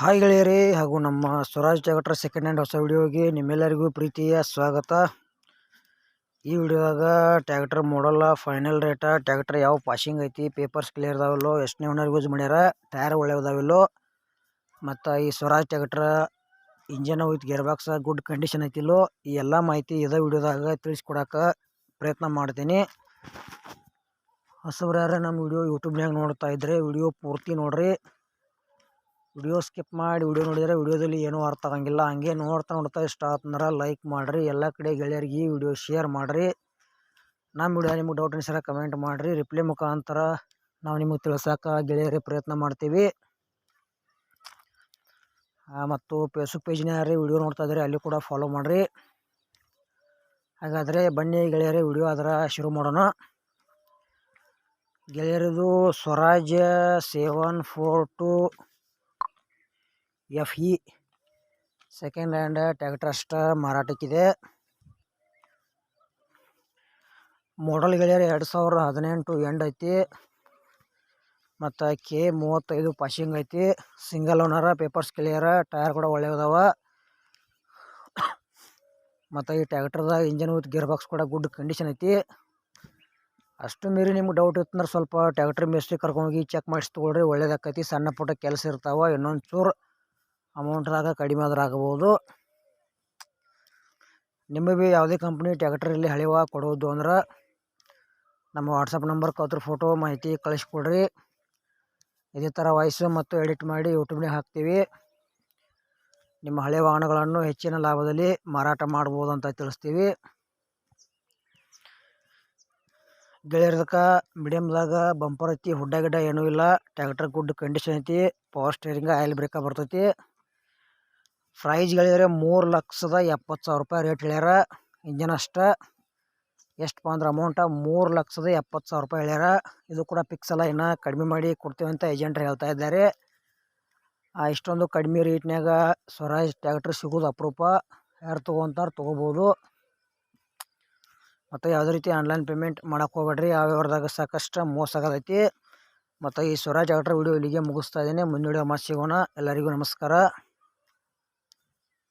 Hi ಗೆಳೆಯರೇ ಹಾಗೂ ನಮ್ಮ ಸ್ವರಾಜ್ ಟ್ಯಾಕ್ಟರ್ ಸೆಕೆಂಡ್ ಹ್ಯಾಂಡ್ ಹೊಸ ವಿಡಿಯೋಗೆ ನಿಮ್ಮೆಲ್ಲರಿಗೂ ಪ್ರೀತಿಯ ಸ್ವಾಗತ. ಈ ವಿಡಿಯೋದಾಗ ಟ್ಯಾಕ್ಟರ್ ಮಾಡಲ್ಲ ಫೈನಲ್ ರೇಟ ಟ್ಯಾಕ್ಟರ್ ಯಾವ ಪಾಸಿಂಗ್ ಐತಿ ಪೇಪರ್ಸ್ ಕ್ಲಿಯರ್ ಅದಾವಿಲ್ಲೋ, ಎಷ್ಟನೇ ಓನರ್ ಯೂಸ್ ಮಾಡ್ಯಾರ ಟೈರ್ ಒಳ್ಳೆಯದಾವಿಲ್ಲೋ ಮತ್ತು ಈ Swaraj tractor engine with gear box good condition ಐತಿಲ್ಲೋ, ಈ ಎಲ್ಲ ಮಾಹಿತಿ ಇದೇ ವಿಡಿಯೋದಾಗ ತಿಳಿಸ್ಕೊಡಕ್ಕೆ ಪ್ರಯತ್ನ ಮಾಡ್ತೀನಿ. ಹೊಸಬ್ರು ಯಾರು ನಮ್ಮ ವಿಡಿಯೋ ಯೂಟ್ಯೂಬ್ನಾಗ ನೋಡ್ತಾ ಇದ್ರೆ, ವಿಡಿಯೋ ಪೂರ್ತಿ ನೋಡ್ರಿ. ವಿಡಿಯೋ ಸ್ಕಿಪ್ ಮಾಡಿ ವಿಡಿಯೋ ನೋಡಿದರೆ ವಿಡಿಯೋದಲ್ಲಿ ಏನೂ ಅರ್ಥ ಆಗಂಗಿಲ್ಲ. ಹಂಗೆ ನೋಡ್ತಾ ನೋಡ್ತಾ ಇಷ್ಟ ಆತಂದ್ರೆ ಲೈಕ್ ಮಾಡಿರಿ. ಎಲ್ಲ ಕಡೆ ಗೆಳೆಯರಿಗೆ ಈ ವಿಡಿಯೋ ಶೇರ್ ಮಾಡಿರಿ. ನಮ್ಮ ವಿಡಿಯೋ ನಿಮಗೆ ಡೌಟ್ ಅನಿಸಿದ್ರೆ ಕಮೆಂಟ್ ಮಾಡಿರಿ. ರಿಪ್ಲೈ ಮುಖಾಂತರ ನಾವು ನಿಮಗೆ ತಿಳಿಸೋಕೆ ಗೆಳೆಯರಿಗೆ ಪ್ರಯತ್ನ ಮಾಡ್ತೀವಿ. ಮತ್ತು ಫೇಸ್ಬುಕ್ ಪೇಜ್ನ ಯಾರು ವಿಡಿಯೋ ನೋಡ್ತಾ ಇದ್ದಾರೆ ಅಲ್ಲಿ ಕೂಡ ಫಾಲೋ ಮಾಡಿರಿ. ಹಾಗಾದರೆ ಬನ್ನಿ ಗೆಳೆಯರೇ, ವಿಡಿಯೋ ಅದರ ಶುರು ಮಾಡೋಣ. ಗೆಳೆಯರದು Swaraj seven four two F E second hand tractor ಮಾರಾಟಕ್ಕಿದೆ. Model ಗೆಳೆಯರು ಎರಡು ಸಾವಿರ ಹದಿನೆಂಟು ಎಂಡ್ ಐತಿ. ಮತ್ತು ಕೆ ಮೂವತ್ತೈದು ಪಾಶಿಂಗ್ ಐತಿ. Single owner papers clear tyre ಕೂಡ ಒಳ್ಳೆಯದವ. ಮತ್ತು ಈ ಟ್ಯಾಕ್ಟರ್ದಾಗ ಇಂಜನ್ ವಿತ್ ಗೇರ್ ಬಾಕ್ಸ್ ಕೂಡ ಗುಡ್ ಕಂಡೀಷನ್ ಐತಿ. ಅಷ್ಟು ಮೀರಿ ನಿಮ್ಗೆ ಡೌಟ್ ಇತ್ತಂದ್ರೆ ಸ್ವಲ್ಪ ಟ್ಯಾಕ್ಟ್ರಿ ಮೇಸ್ತ್ರಿ ಕರ್ಕೊಂಡೋಗಿ ಚೆಕ್ ಮಾಡಿಸಿ ತೊಗೊಳ್ರಿ, ಒಳ್ಳೇದಾಕೈತಿ, ಸಣ್ಣ ಪುಟ್ಟ ಕೆಲಸ ಇರ್ತಾವೆ, ಇನ್ನೊಂದು ಚೂರು ಅಮೌಂಟ್ದಾಗ ಕಡಿಮೆ ಆದ್ರೆ ಆಗ್ಬೋದು. ನಿಮಗೆ ಭೀ ಯಾವುದೇ ಕಂಪ್ನಿ ಟ್ಯಾಕ್ಟ್ರಲ್ಲಿ ಹಳಿವ ಕೊಡೋದು ಅಂದ್ರೆ ನಮ್ಮ ವಾಟ್ಸಪ್ ನಂಬರ್ ಅದ್ರ ಫೋಟೋ ಮಾಹಿತಿ ಕಳಿಸ್ಕೊಡ್ರಿ. ಇದೇ ಥರ ವಾಯ್ಸು ಮತ್ತು ಎಡಿಟ್ ಮಾಡಿ ಯೂಟ್ಯೂಬ್ನಾಗ ಹಾಕ್ತೀವಿ. ನಿಮ್ಮ ಹಳೆ ವಾಹನಗಳನ್ನು ಹೆಚ್ಚಿನ ಲಾಭದಲ್ಲಿ ಮಾರಾಟ ಮಾಡ್ಬೋದು ಅಂತ ತಿಳಿಸ್ತೀವಿ. ಗೆಳೆಯರ್ದಕ್ಕೆ ಮೀಡಿಯಮ್ದಾಗ ಬಂಪರ್ ಐತಿ, ಹುಡ್ಡ ಗಿಡ್ಡ ಏನೂ ಇಲ್ಲ ಟ್ಯಾಕ್ಟರ್ ಗುಡ್ ಕಂಡೀಷನ್ ಐತಿ ಪವರ್ ಸ್ಟೇರಿಂಗ ಆಯಿಲ್ ಬ್ರೇಕ ಬರ್ತೈತಿ. ಪ್ರೈಸ್ ಗೆಳೆಯರೆ ಮೂರು ಲಕ್ಷದ ಎಪ್ಪತ್ತು ಸಾವಿರ ರೂಪಾಯಿ ರೇಟ್ ಹೇಳ್ಯಾರ. ಇಂಜನ್ ಅಷ್ಟ ಎಷ್ಟಪ್ಪ ಅಂದ್ರೆ ಅಮೌಂಟ ಮೂರು ಲಕ್ಷದ ಎಪ್ಪತ್ತು ಸಾವಿರ ರೂಪಾಯಿ ಹೇಳ್ಯಾರ. ಇದು ಕೂಡ ಫಿಕ್ಸ್ ಅಲ್ಲ, ಇನ್ನೂ ಕಡಿಮೆ ಮಾಡಿ ಕೊಡ್ತೀವಿ ಅಂತ ಏಜೆಂಟ್ರು ಹೇಳ್ತಾ ಇದ್ದಾರೆ. ಇಷ್ಟೊಂದು ಕಡಿಮೆ ರೇಟ್ನಾಗ ಸ್ವರಾಜ್ ಟ್ಯಾಕ್ಟ್ರ್ ಸಿಗೋದು ಅಪರೂಪ. ಯಾರು ತೊಗೊಂತಾರೆ ತೊಗೋಬೋದು. ಮತ್ತು ಯಾವುದೇ ರೀತಿ ಆನ್ಲೈನ್ ಪೇಮೆಂಟ್ ಮಾಡೋಕೆ ಹೋಗ್ಬೇಡ್ರಿ, ಆ ವ್ಯವಹಾರದಾಗ ಸಾಕಷ್ಟು ಮೋಸ ಆಗತೈತಿ. ಮತ್ತು ಈ ಸ್ವರಾಜ್ ಟ್ಯಾಕ್ಟ್ರ್ ವಿಡಿಯೋ ಇಲ್ಲಿಗೆ ಮುಗಿಸ್ತಾ ಇದ್ದೀನಿ. ಮುಂದಿನ ವಿಡಿಯೋ ಮತ್ತೆ ಸಿಗೋಣ. ಎಲ್ಲರಿಗೂ ನಮಸ್ಕಾರ.